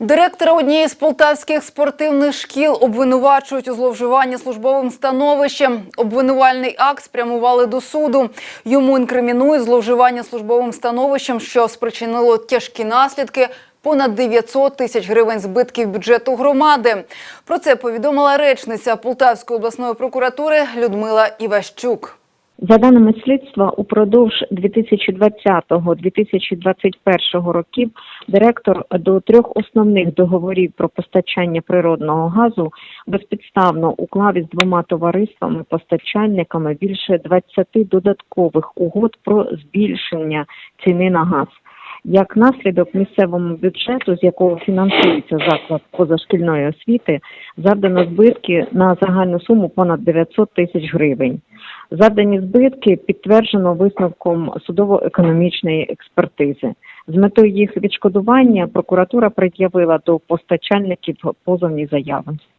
Директора однієї з полтавських спортивних шкіл обвинувачують у зловживанні службовим становищем. Обвинувальний акт спрямували до суду. Йому інкримінують зловживання службовим становищем, що спричинило тяжкі наслідки. Понад 900 тисяч гривень збитків бюджету громади. Про це повідомила речниця Полтавської обласної прокуратури Людмила Іващук. За даними слідства, упродовж 2020-2021 років директор до трьох основних договорів про постачання природного газу безпідставно уклав із двома товариствами-постачальниками більше 20 додаткових угод про збільшення ціни на газ. Як наслідок місцевому бюджету, з якого фінансується заклад позашкільної освіти, завдано збитки на загальну суму понад 900 тисяч гривень. Завдані збитки підтверджено висновком судово-економічної експертизи. З метою їх відшкодування прокуратура пред'явила до постачальників позовні заяви.